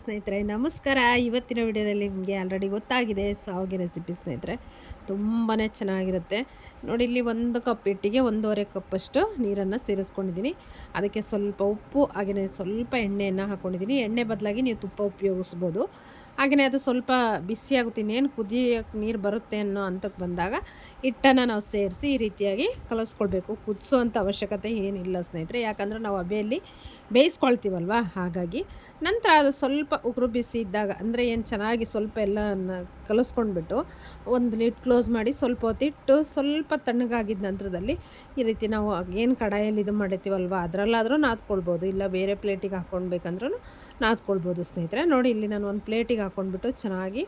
ಸ್ನೇಹಿತರೆ, ನಮಸ್ಕಾರ. ಇವತ್ತಿನ ವಿಡಿಯೋದಲ್ಲಿ ನಿಮಗೆ ಆಲ್ರೆಡಿ ಗೊತ್ತಾಗಿದೆ ಸಾವಿಗೆ ರೆಸಿಪಿ ಸ್ನೇಹಿತರೆ. ತುಂಬಾ ಚೆನ್ನಾಗಿರುತ್ತೆ. ನೋಡಿ, ಇಲ್ಲಿ ಒಂದು ಕಪ್ ಹಿಟ್ಟಿಗೆ ಒಂದೂವರೆ ಕಪ್ಪಷ್ಟು ನೀರನ್ನು ಸೇರಿಸ್ಕೊಂಡಿದ್ದೀನಿ. ಅದಕ್ಕೆ ಸ್ವಲ್ಪ ಉಪ್ಪು ಹಾಗೆಯೇ ಸ್ವಲ್ಪ ಎಣ್ಣೆಯನ್ನು ಹಾಕ್ಕೊಂಡಿದ್ದೀನಿ ಎಣ್ಣೆ ಬದಲಾಗಿ ನೀವು ತುಪ್ಪ ಉಪಯೋಗಿಸ್ಬೋದು. ಹಾಗೆಯೇ ಅದು ಸ್ವಲ್ಪ ಬಿಸಿ ಆಗುತ್ತೆ ಇನ್ನೇನು ಕುದಿಯೋಕ್ಕೆ ನೀರು ಬರುತ್ತೆ ಅನ್ನೋ ಹಂತಕ್ಕೆ ಬಂದಾಗ ಹಿಟ್ಟನ್ನು ನಾವು ಸೇರಿಸಿ ಈ ರೀತಿಯಾಗಿ ಕಲಿಸ್ಕೊಳ್ಬೇಕು. ಕುದಿಸೋ ಅಂಥ ಅವಶ್ಯಕತೆ ಏನಿಲ್ಲ ಸ್ನೇಹಿತರೆ. ಯಾಕಂದರೆ ನಾವು ಅಬೆಯಲ್ಲಿ ಬೇಯಿಸ್ಕೊಳ್ತೀವಲ್ವ? ಹಾಗಾಗಿ ನಂತರ ಅದು ಸ್ವಲ್ಪ ಉಗುರು ಬಿಸಿ ಇದ್ದಾಗ, ಅಂದರೆ ಏನು ಚೆನ್ನಾಗಿ ಸ್ವಲ್ಪ ಎಲ್ಲ ಕಲಿಸ್ಕೊಂಡ್ಬಿಟ್ಟು ಒಂದು ಲಿಡ್ ಕ್ಲೋಸ್ ಮಾಡಿ ಸ್ವಲ್ಪ ಹೊತ್ತಿಟ್ಟು ಸ್ವಲ್ಪ ತಣ್ಣಗಾಗಿದ್ದ ನಂತರದಲ್ಲಿ ಈ ರೀತಿ ನಾವು ಏನು ಕಡಾಯಲ್ಲಿ ಇದು ಮಾಡಿರ್ತೀವಲ್ವ, ಅದರಲ್ಲಾದರೂ ನಾದ್ಕೊಳ್ಬೋದು, ಇಲ್ಲ ಬೇರೆ ಪ್ಲೇಟಿಗೆ ಹಾಕ್ಕೊಳ್ಬೇಕಂದ್ರೂ ನಾದ್ಕೊಳ್ಬೋದು ಸ್ನೇಹಿತರೆ. ನೋಡಿ ಇಲ್ಲಿ ನಾನು ಒಂದು ಪ್ಲೇಟಿಗೆ ಹಾಕ್ಕೊಂಡ್ಬಿಟ್ಟು ಚೆನ್ನಾಗಿ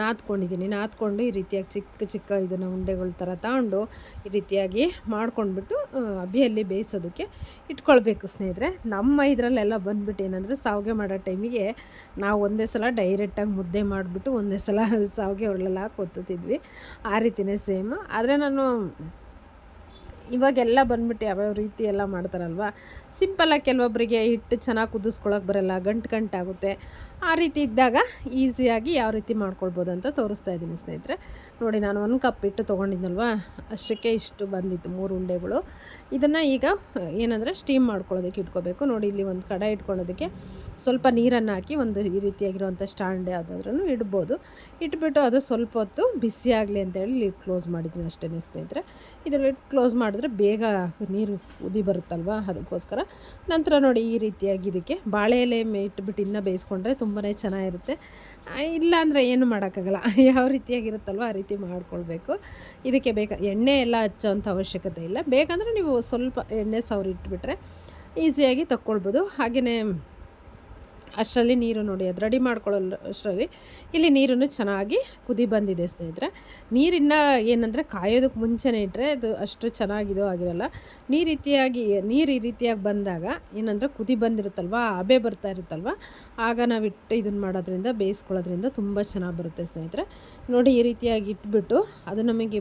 ನಾದ್ಕೊಂಡಿದ್ದೀನಿ. ನಾದ್ಕೊಂಡು ಈ ರೀತಿಯಾಗಿ ಚಿಕ್ಕ ಚಿಕ್ಕ ಇದನ್ನು ಉಂಡೆಗಳ ಥರ ತಗೊಂಡು ಈ ರೀತಿಯಾಗಿ ಮಾಡ್ಕೊಂಡ್ಬಿಟ್ಟು ಅಬ್ಬಿಯಲ್ಲಿ ಬೇಯಿಸೋದಕ್ಕೆ ಇಟ್ಕೊಳ್ಬೇಕು ಸ್ನೇಹಿತರೆ. ನಮ್ಮ ಇದರಲ್ಲೆಲ್ಲ ಬಂದ್ಬಿಟ್ಟು ಏನಂದರೆ ಸಾವಿಗೆ ಮಾಡೋ ಟೈಮಿಗೆ ನಾವು ಒಂದೇ ಸಲ ಡೈರೆಕ್ಟಾಗಿ ಮುದ್ದೆ ಮಾಡಿಬಿಟ್ಟು ಒಂದೇ ಸಲ ಸಾವಿಗೆ ಒಳ್ಳೆಲ್ಲ ಹಾಕಿ ಆ ರೀತಿಯೇ ಸೇಮ್. ಆದರೆ ನಾನು ಇವಾಗೆಲ್ಲ ಬಂದ್ಬಿಟ್ಟು ಯಾವ್ಯಾವ ರೀತಿ ಎಲ್ಲ ಮಾಡ್ತಾರಲ್ವ? ಸಿಂಪಲಾಗಿ ಕೆಲವೊಬ್ಬರಿಗೆ ಹಿಟ್ಟು ಚೆನ್ನಾಗಿ ಕುದಿಸ್ಕೊಳಕ್ಕೆ ಬರಲ್ಲ, ಗಂಟು ಗಂಟಾಗುತ್ತೆ ಆ ರೀತಿ ಇದ್ದಾಗ ಈಸಿಯಾಗಿ ಯಾವ ರೀತಿ ಮಾಡ್ಕೊಳ್ಬೋದು ಅಂತ ತೋರಿಸ್ತಾ ಇದ್ದೀನಿ ಸ್ನೇಹಿತರೆ. ನೋಡಿ, ನಾನು ಒಂದು ಕಪ್ ಹಿಟ್ಟು ತೊಗೊಂಡಿದ್ದಲ್ವ ಅಷ್ಟಕ್ಕೆ ಇಷ್ಟು ಬಂದಿತ್ತು ಮೂರು ಉಂಡೆಗಳು. ಇದನ್ನು ಈಗ ಏನಂದರೆ ಸ್ಟೀಮ್ ಮಾಡ್ಕೊಳ್ಳೋದಕ್ಕೆ ಇಟ್ಕೋಬೇಕು. ನೋಡಿ, ಇಲ್ಲಿ ಒಂದು ಕಡೆ ಇಟ್ಕೊಳ್ಳೋದಕ್ಕೆ ಸ್ವಲ್ಪ ನೀರನ್ನು ಹಾಕಿ ಒಂದು ಈ ರೀತಿಯಾಗಿರುವಂಥ ಸ್ಟ್ಯಾಂಡ್ ಯಾವುದಾದ್ರೂ ಇಡ್ಬೋದು. ಇಟ್ಬಿಟ್ಟು ಅದು ಸ್ವಲ್ಪ ಹೊತ್ತು ಬಿಸಿ ಆಗಲಿ ಅಂತೇಳಿ ಲಿಡ್ ಕ್ಲೋಸ್ ಮಾಡಿದ್ದೀನಿ ಅಷ್ಟೇ ಸ್ನೇಹಿತರೆ. ಇದು ಲಿಡ್ ಕ್ಲೋಸ್ ಮಾಡಿದ್ರೆ ಬೇಗ ನೀರು ಉದಿ ಬರುತ್ತಲ್ವ? ಅದಕ್ಕೋಸ್ಕರ. ನಂತರ ನೋಡಿ ಈ ರೀತಿಯಾಗಿ ಇದಕ್ಕೆ ಬಾಳೆ ಎಲೆ ಇಟ್ಬಿಟ್ಟು ಇನ್ನೂ ಬೇಯಿಸ್ಕೊಂಡ್ರೆ ತುಂಬಾ ಚೆನ್ನಾಗಿರುತ್ತೆ. ಇಲ್ಲ ಅಂದರೆ ಏನು ಮಾಡೋಕ್ಕಾಗಲ್ಲ. ಯಾವ ರೀತಿಯಾಗಿರುತ್ತಲ್ವ ಆ ರೀತಿ ಮಾಡ್ಕೊಳ್ಬೇಕು. ಇದಕ್ಕೆ ಬೇಕಾ ಎಣ್ಣೆ ಎಲ್ಲ ಹಚ್ಚೋವಂಥ ಅವಶ್ಯಕತೆ ಇಲ್ಲ. ಬೇಕಂದರೆ ನೀವು ಸ್ವಲ್ಪ ಎಣ್ಣೆ ಸವರಿ ಇಟ್ಬಿಟ್ರೆ ಈಸಿಯಾಗಿ ತಕ್ಕೊಳ್ಬೋದು. ಹಾಗೆಯೇ ಅಷ್ಟರಲ್ಲಿ ನೀರು ನೋಡಿ ಅದು ರೆಡಿ ಮಾಡ್ಕೊಳ್ಳೋ ಅಷ್ಟರಲ್ಲಿ ಇಲ್ಲಿ ನೀರನ್ನು ಚೆನ್ನಾಗಿ ಕುದಿ ಬಂದಿದೆ ಸ್ನೇಹಿತರೆ. ನೀರಿನ ಏನಂದರೆ ಕಾಯೋದಕ್ಕೆ ಮುಂಚೆನೇ ಇಟ್ಟರೆ ಅದು ಅಷ್ಟು ಚೆನ್ನಾಗಿದೋ ಆಗಿರಲ್ಲ. ನೀ ರೀತಿಯಾಗಿ, ನೀರು ಈ ರೀತಿಯಾಗಿ ಬಂದಾಗ ಏನಂದರೆ ಕುದಿ ಬಂದಿರುತ್ತಲ್ವ, ಹಬೆ ಬರ್ತಾ ಇರುತ್ತಲ್ವ, ಆಗ ನಾವು ಇಟ್ಟು ಇದನ್ನು ಮಾಡೋದ್ರಿಂದ, ಬೇಯಿಸ್ಕೊಳ್ಳೋದ್ರಿಂದ ತುಂಬ ಚೆನ್ನಾಗಿ ಬರುತ್ತೆ ಸ್ನೇಹಿತರೆ. ನೋಡಿ ಈ ರೀತಿಯಾಗಿ ಇಟ್ಬಿಟ್ಟು ಅದು ನಮಗೆ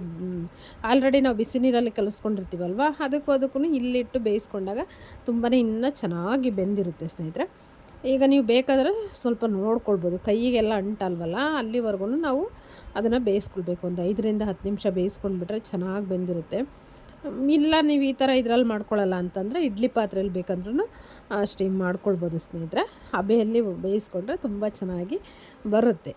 ಆಲ್ರೆಡಿ ನಾವು ಬಿಸಿ ನೀರಲ್ಲಿ ಕಲಿಸ್ಕೊಂಡಿರ್ತೀವಲ್ವ, ಅದಕ್ಕೂ ಅದಕ್ಕೂ ಇಲ್ಲಿಟ್ಟು ಬೇಯಿಸ್ಕೊಂಡಾಗ ತುಂಬಾ ಇನ್ನೂ ಚೆನ್ನಾಗಿ ಬೆಂದಿರುತ್ತೆ ಸ್ನೇಹಿತರೆ. ಈಗ ನೀವು ಬೇಕಾದರೆ ಸ್ವಲ್ಪ ನೋಡ್ಕೊಳ್ಬೋದು. ಕೈಗೆಲ್ಲ ಅಂಟಲ್ವಲ್ಲ, ಅಲ್ಲಿವರೆಗೂ ನಾವು ಅದನ್ನು ಬೇಯಿಸ್ಕೊಳ್ಬೇಕು. ಒಂದು ಐದರಿಂದ ಹತ್ತು ನಿಮಿಷ ಬೇಯಿಸ್ಕೊಂಡ್ಬಿಟ್ರೆ ಚೆನ್ನಾಗಿ ಬೆಂದಿರುತ್ತೆ. ಇಲ್ಲ ನೀವು ಈ ಥರ ಇದರಲ್ಲಿ ಮಾಡ್ಕೊಳ್ಳಲ್ಲ ಅಂತಂದರೆ ಇಡ್ಲಿ ಪಾತ್ರೆಯಲ್ಲಿ ಬೇಕಂದ್ರೂ ಸ್ಟೀಮ್ ಮಾಡ್ಕೊಳ್ಬೋದು ಸ್ನೇಹಿತರೆ. ಹಬೆಯಲ್ಲಿ ಬೇಯಿಸ್ಕೊಂಡ್ರೆ ತುಂಬ ಚೆನ್ನಾಗಿ ಬರುತ್ತೆ.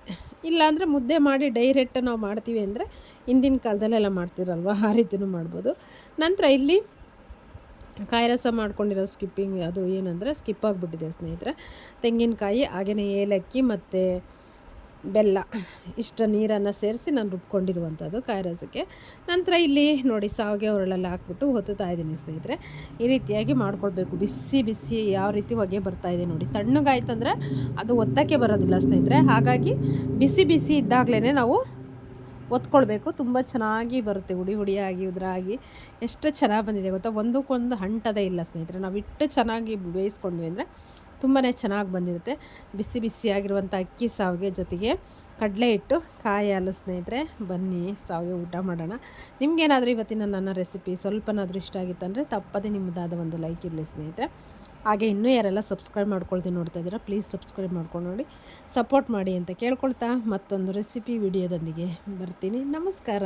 ಇಲ್ಲಾಂದರೆ ಮುದ್ದೆ ಮಾಡಿ ಡೈರೆಕ್ಟ್ ನಾವು ಮಾಡ್ತೀವಿ ಅಂದರೆ ಹಿಂದಿನ ಕಾಲದಲ್ಲೆಲ್ಲ ಮಾಡ್ತಿರಲ್ವ? ಆ ರೀತಿಯೂ ಮಾಡ್ಬೋದು. ನಂತರ ಇಲ್ಲಿ ಕಾಯಿ ರಸ ಮಾಡ್ಕೊಂಡಿರೋ ಸ್ಕಿಪ್ಪಿಂಗ್ ಅದು ಏನಂದರೆ ಸ್ಕಿಪ್ ಆಗಿಬಿಟ್ಟಿದೆ ಸ್ನೇಹಿತರೆ. ತೆಂಗಿನಕಾಯಿ ಹಾಗೆಯೇ ಏಲಕ್ಕಿ ಮತ್ತು ಬೆಲ್ಲ, ಇಷ್ಟ ನೀರನ್ನು ಸೇರಿಸಿ ನಾನು ರುಬ್ಕೊಂಡಿರುವಂಥದ್ದು ಕಾಯಿ ರಸಕ್ಕೆ. ನಂತರ ಇಲ್ಲಿ ನೋಡಿ ಸಾವಿಗೆ ಹೊರಳೆಲ್ಲ ಹಾಕ್ಬಿಟ್ಟು ಹೊತ್ತುತ್ತಾ ಇದ್ದೀನಿ ಸ್ನೇಹಿತರೆ. ಈ ರೀತಿಯಾಗಿ ಮಾಡ್ಕೊಳ್ಬೇಕು. ಬಿಸಿ ಬಿಸಿ ಯಾವ ರೀತಿ ಹೊಗೆ ಬರ್ತಾಯಿದೆ ನೋಡಿ. ತಣ್ಣಗಾಯ್ತಂದರೆ ಅದು ಒತ್ತಕ್ಕೆ ಬರೋದಿಲ್ಲ ಸ್ನೇಹಿತರೆ. ಹಾಗಾಗಿ ಬಿಸಿ ಬಿಸಿ ಇದ್ದಾಗಲೇ ನಾವು ಒತ್ಕೊಳ್ಬೇಕು. ತುಂಬ ಚೆನ್ನಾಗಿ ಬರುತ್ತೆ ಹುಡಿ ಹುಡಿಯಾಗಿ, ಉದ್ರಾಗಿ. ಎಷ್ಟು ಚೆನ್ನಾಗಿ ಬಂದಿದೆ ಗೊತ್ತಾ? ಒಂದಕ್ಕೊಂದು ಹಂಟದೇ ಇಲ್ಲ ಸ್ನೇಹಿತರೆ. ನಾವು ಇಟ್ಟು ಚೆನ್ನಾಗಿ ಬೇಯಿಸ್ಕೊಂಡ್ವಿ ಅಂದರೆ ತುಂಬಾ ಚೆನ್ನಾಗಿ ಬಂದಿರುತ್ತೆ. ಬಿಸಿ ಬಿಸಿಯಾಗಿರುವಂಥ ಅಕ್ಕಿ ಸಾವಿಗೆ ಜೊತೆಗೆ ಕಡಲೆ ಇಟ್ಟು ಕಾಯಿ ಹಾಲು ಸ್ನೇಹಿತರೆ. ಬನ್ನಿ, ಸಾವಿಗೆ ಊಟ ಮಾಡೋಣ. ನಿಮಗೇನಾದರೂ ಇವತ್ತಿನ ನನ್ನ ರೆಸಿಪಿ ಸ್ವಲ್ಪನಾದರೂ ಇಷ್ಟ ಆಗಿತ್ತಂದರೆ ತಪ್ಪದೇ ನಿಮ್ಮದಾದ ಒಂದು ಲೈಕ್ ಇರಲಿ ಸ್ನೇಹಿತರೆ. ಹಾಗೆ ಇನ್ನೂ ಯಾರೆಲ್ಲ ಸಬ್ಸ್ಕ್ರೈಬ್ ಮಾಡ್ಕೊಳ್ತೀನಿ ನೋಡ್ತಾ ಇದ್ದೀರಾ ಪ್ಲೀಸ್ ಸಬ್ಸ್ಕ್ರೈಬ್ ಮಾಡ್ಕೊಂಡು ನೋಡಿ ಸಪೋರ್ಟ್ ಮಾಡಿ ಅಂತ ಕೇಳ್ಕೊಳ್ತಾ ಮತ್ತೊಂದು ರೆಸಿಪಿ ವಿಡಿಯೋದೊಂದಿಗೆ ಬರ್ತೀನಿ. ನಮಸ್ಕಾರ.